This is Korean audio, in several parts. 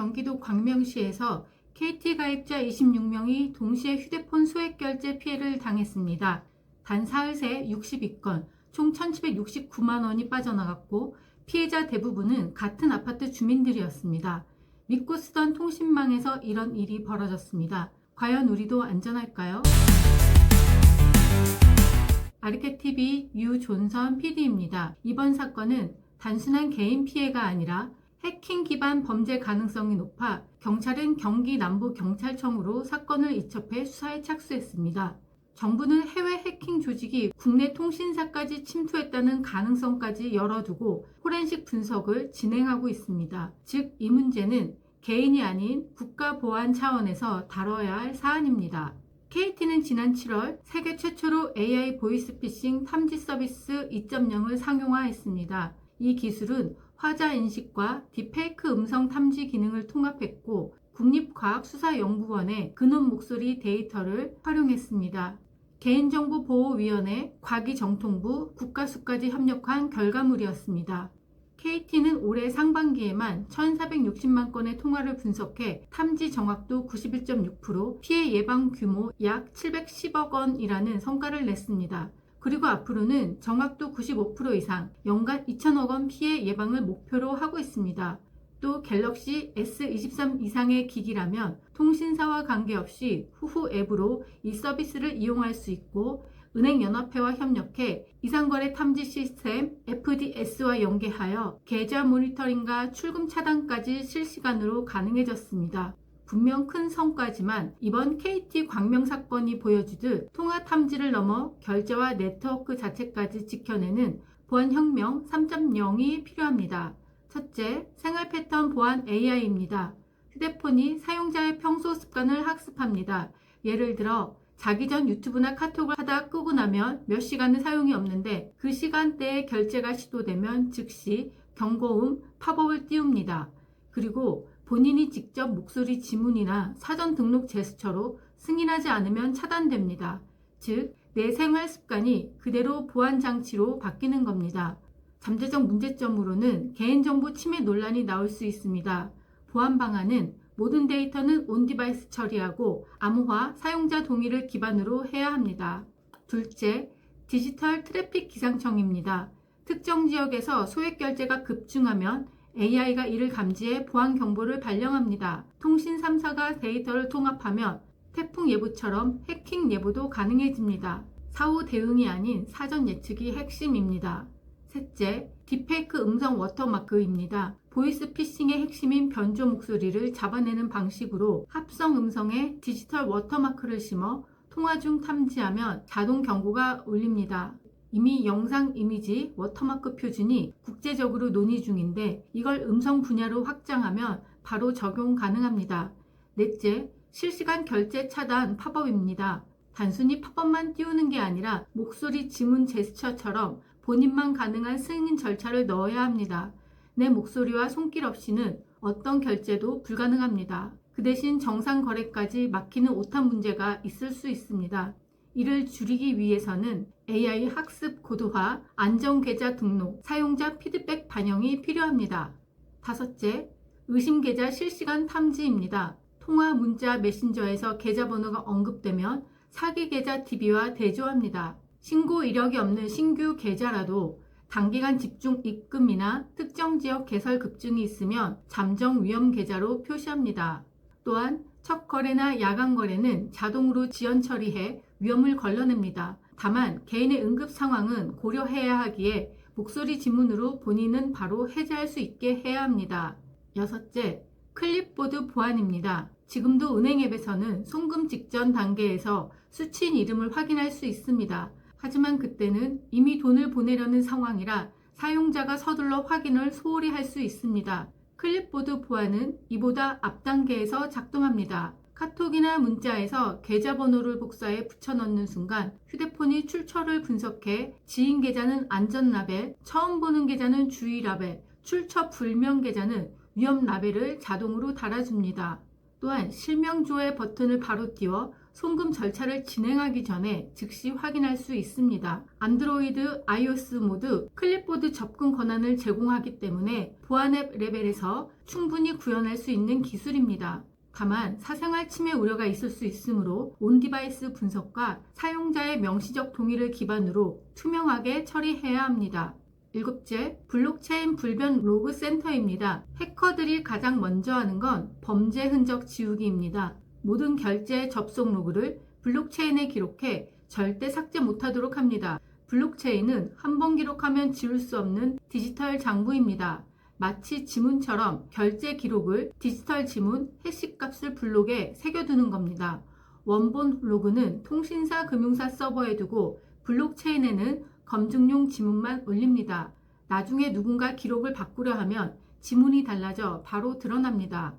경기도 광명시에서 KT 가입자 26명이 동시에 휴대폰 소액 결제 피해를 당했습니다. 단 사흘 새 62건, 총 1,769만 원이 빠져나갔고 피해자 대부분은 같은 아파트 주민들이었습니다. 믿고 쓰던 통신망에서 이런 일이 벌어졌습니다. 과연 우리도 안전할까요? 아르케TV 유존선 PD입니다. 이번 사건은 단순한 개인 피해가 아니라 해킹 기반 범죄 가능성이 높아 경찰은 경기 남부 경찰청으로 사건을 이첩해 수사에 착수했습니다. 정부는 해외 해킹 조직이 국내 통신사까지 침투했다는 가능성까지 열어두고 포렌식 분석을 진행하고 있습니다. 즉, 이 문제는 개인이 아닌 국가 보안 차원에서 다뤄야 할 사안입니다. KT는 지난 7월 세계 최초로 AI 보이스피싱 탐지 서비스 2.0을 상용화했습니다. 이 기술은 화자 인식과 딥페이크 음성 탐지 기능을 통합했고 국립과학수사연구원의 근원 목소리 데이터를 활용했습니다. 개인정보보호위원회, 과기정통부, 국가수까지 협력한 결과물이었습니다. KT는 올해 상반기에만 1,460만 건의 통화를 분석해 탐지 정확도 91.6%, 피해 예방 규모 약 710억 원이라는 성과를 냈습니다. 그리고 앞으로는 정확도 95% 이상, 연간 2천억 원 피해 예방을 목표로 하고 있습니다. 또 갤럭시 S23 이상의 기기라면 통신사와 관계없이 후후 앱으로 이 서비스를 이용할 수 있고 은행연합회와 협력해 이상거래 탐지 시스템 FDS와 연계하여 계좌 모니터링과 출금 차단까지 실시간으로 가능해졌습니다. 분명 큰 성과지만 이번 KT 광명 사건이 보여주듯 통화 탐지를 넘어 결제와 네트워크 자체까지 지켜내는 보안혁명 3.0이 필요합니다. 첫째, 생활 패턴 보안 AI입니다. 휴대폰이 사용자의 평소 습관을 학습합니다. 예를 들어 자기 전 유튜브나 카톡을 하다 끄고 나면 몇 시간은 사용이 없는데 그 시간대에 결제가 시도되면 즉시 경고음 팝업을 띄웁니다. 그리고 본인이 직접 목소리 지문이나 사전 등록 제스처로 승인하지 않으면 차단됩니다. 즉, 내 생활 습관이 그대로 보안 장치로 바뀌는 겁니다. 잠재적 문제점으로는 개인정보 침해 논란이 나올 수 있습니다. 보안 방안은 모든 데이터는 온 디바이스 처리하고 암호화, 사용자 동의를 기반으로 해야 합니다. 둘째, 디지털 트래픽 기상청입니다. 특정 지역에서 소액 결제가 급증하면 AI가 이를 감지해 보안 경보를 발령합니다. 통신 3사가 데이터를 통합하면 태풍 예보처럼 해킹 예보도 가능해집니다. 사후 대응이 아닌 사전 예측이 핵심입니다. 셋째, 딥페이크 음성 워터마크입니다. 보이스 피싱의 핵심인 변조 목소리를 잡아내는 방식으로 합성 음성에 디지털 워터마크를 심어 통화 중 탐지하면 자동 경고가 울립니다. 이미 영상 이미지 워터마크 표준이 국제적으로 논의 중인데 이걸 음성 분야로 확장하면 바로 적용 가능합니다. 넷째, 실시간 결제 차단 팝업입니다. 단순히 팝업만 띄우는 게 아니라 목소리 지문 제스처처럼 본인만 가능한 승인 절차를 넣어야 합니다. 내 목소리와 손길 없이는 어떤 결제도 불가능합니다. 그 대신 정상 거래까지 막히는 오타 문제가 있을 수 있습니다. 이를 줄이기 위해서는 AI 학습 고도화, 안전 계좌 등록, 사용자 피드백 반영이 필요합니다. 다섯째, 의심 계좌 실시간 탐지입니다. 통화, 문자, 메신저에서 계좌번호가 언급되면 사기 계좌 DB와 대조합니다. 신고 이력이 없는 신규 계좌라도 단기간 집중 입금이나 특정 지역 개설 급증이 있으면 잠정 위험 계좌로 표시합니다. 또한 첫 거래나 야간 거래는 자동으로 지연 처리해 위험을 걸러냅니다. 다만 개인의 응급 상황은 고려해야 하기에 목소리 지문으로 본인은 바로 해제할 수 있게 해야 합니다. 여섯째, 클립보드 보안입니다. 지금도 은행 앱에서는 송금 직전 단계에서 수취인 이름을 확인할 수 있습니다. 하지만 그때는 이미 돈을 보내려는 상황이라 사용자가 서둘러 확인을 소홀히 할 수 있습니다. 클립보드 보안은 이보다 앞 단계에서 작동합니다. 카톡이나 문자에서 계좌번호를 복사해 붙여넣는 순간 휴대폰이 출처를 분석해 지인 계좌는 안전 라벨, 처음 보는 계좌는 주의 라벨, 출처 불명 계좌는 위험 라벨을 자동으로 달아줍니다. 또한 실명 조회 버튼을 바로 띄워 송금 절차를 진행하기 전에 즉시 확인할 수 있습니다. 안드로이드, iOS 모두 클립보드 접근 권한을 제공하기 때문에 보안 앱 레벨에서 충분히 구현할 수 있는 기술입니다. 다만 사생활 침해 우려가 있을 수 있으므로 온 디바이스 분석과 사용자의 명시적 동의를 기반으로 투명하게 처리해야 합니다. 일곱째, 블록체인 불변 로그 센터입니다. 해커들이 가장 먼저 하는 건 범죄 흔적 지우기입니다. 모든 결제 접속 로그를 블록체인에 기록해 절대 삭제 못하도록 합니다. 블록체인은 한 번 기록하면 지울 수 없는 디지털 장부입니다. 마치 지문처럼 결제 기록을 디지털 지문 해시 값을 블록에 새겨두는 겁니다. 원본 로그는 통신사 금융사 서버에 두고 블록체인에는 검증용 지문만 올립니다. 나중에 누군가 기록을 바꾸려 하면 지문이 달라져 바로 드러납니다.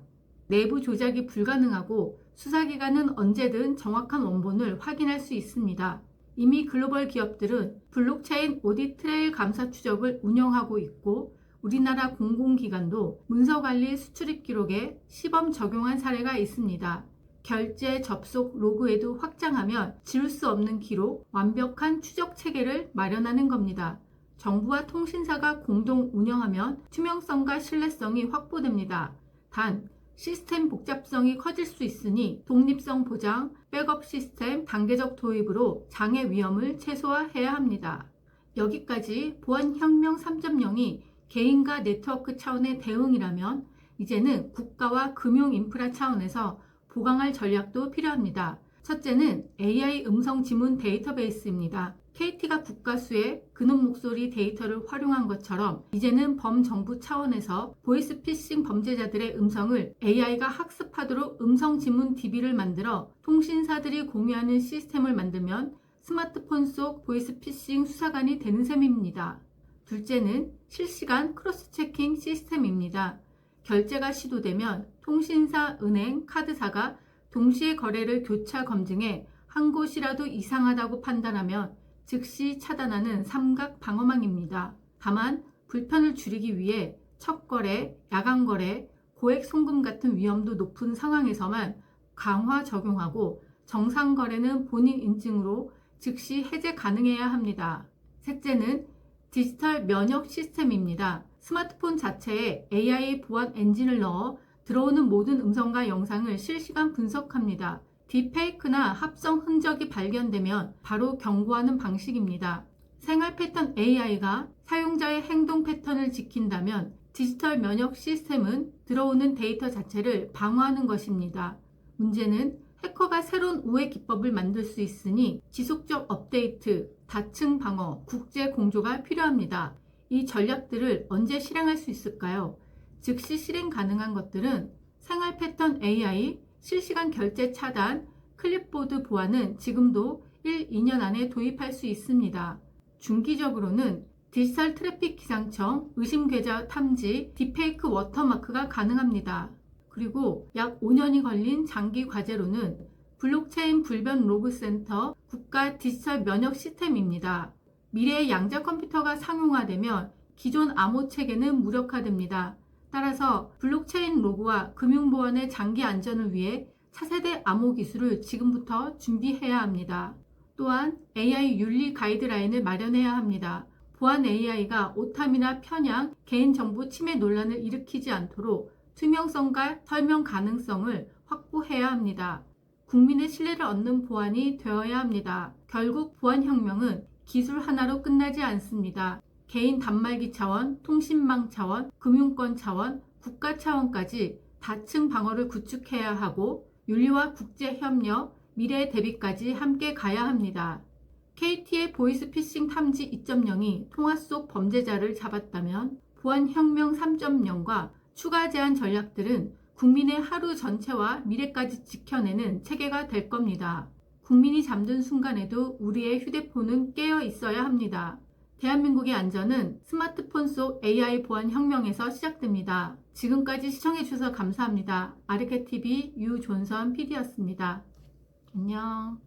내부 조작이 불가능하고 수사기관은 언제든 정확한 원본을 확인할 수 있습니다. 이미 글로벌 기업들은 블록체인 오디 트레일 감사 추적을 운영하고 있고 우리나라 공공기관도 문서관리 수출입 기록에 시범 적용한 사례가 있습니다. 결제 접속 로그에도 확장하면 지울 수 없는 기록, 완벽한 추적 체계를 마련하는 겁니다. 정부와 통신사가 공동 운영하면 투명성과 신뢰성이 확보됩니다. 단, 시스템 복잡성이 커질 수 있으니 독립성 보장, 백업 시스템 단계적 도입으로 장애 위험을 최소화해야 합니다. 여기까지 보안혁명 3.0이 개인과 네트워크 차원의 대응이라면 이제는 국가와 금융 인프라 차원에서 보강할 전략도 필요합니다. 첫째는 AI 음성 지문 데이터베이스입니다. KT가 국가수의 근원 목소리 데이터를 활용한 것처럼 이제는 범정부 차원에서 보이스피싱 범죄자들의 음성을 AI가 학습하도록 음성 지문 DB를 만들어 통신사들이 공유하는 시스템을 만들면 스마트폰 속 보이스피싱 수사관이 되는 셈입니다. 둘째는 실시간 크로스 체킹 시스템입니다. 결제가 시도되면 통신사, 은행, 카드사가 동시에 거래를 교차 검증해 한 곳이라도 이상하다고 판단하면 즉시 차단하는 삼각 방어망입니다. 다만 불편을 줄이기 위해 첫 거래, 야간 거래, 고액 송금 같은 위험도 높은 상황에서만 강화 적용하고 정상 거래는 본인 인증으로 즉시 해제 가능해야 합니다. 셋째는 디지털 면역 시스템입니다. 스마트폰 자체에 AI 보안 엔진을 넣어 들어오는 모든 음성과 영상을 실시간 분석합니다. 딥페이크나 합성 흔적이 발견되면 바로 경고하는 방식입니다. 생활 패턴 AI가 사용자의 행동 패턴을 지킨다면 디지털 면역 시스템은 들어오는 데이터 자체를 방어하는 것입니다. 문제는 해커가 새로운 우회 기법을 만들 수 있으니 지속적 업데이트, 다층 방어, 국제 공조가 필요합니다. 이 전략들을 언제 실행할 수 있을까요? 즉시 실행 가능한 것들은 생활 패턴 AI, 실시간 결제 차단, 클립보드 보안은 지금도 1, 2년 안에 도입할 수 있습니다. 중기적으로는 디지털 트래픽 기상청, 의심 계좌 탐지, 딥페이크 워터마크가 가능합니다. 그리고 약 5년이 걸린 장기 과제로는 블록체인 불변 로그 센터 국가 디지털 면역 시스템입니다. 미래의 양자 컴퓨터가 상용화되면 기존 암호 체계는 무력화됩니다. 따라서 블록체인 로그와 금융보안의 장기 안전을 위해 차세대 암호 기술을 지금부터 준비해야 합니다. 또한 AI 윤리 가이드라인을 마련해야 합니다. 보안 AI가 오탐이나 편향, 개인정보 침해 논란을 일으키지 않도록 투명성과 설명 가능성을 확보해야 합니다. 국민의 신뢰를 얻는 보안이 되어야 합니다. 결국 보안혁명은 기술 하나로 끝나지 않습니다. 개인 단말기 차원, 통신망 차원, 금융권 차원, 국가 차원까지 다층 방어를 구축해야 하고 윤리와 국제 협력, 미래 대비까지 함께 가야 합니다. KT의 보이스피싱 탐지 2.0이 통화 속 범죄자를 잡았다면 보안혁명 3.0과 추가 제한 전략들은 국민의 하루 전체와 미래까지 지켜내는 체계가 될 겁니다. 국민이 잠든 순간에도 우리의 휴대폰은 깨어 있어야 합니다. 대한민국의 안전은 스마트폰 속 AI 보안 혁명에서 시작됩니다. 지금까지 시청해주셔서 감사합니다. 아르케TV 유존선 PD였습니다. 안녕.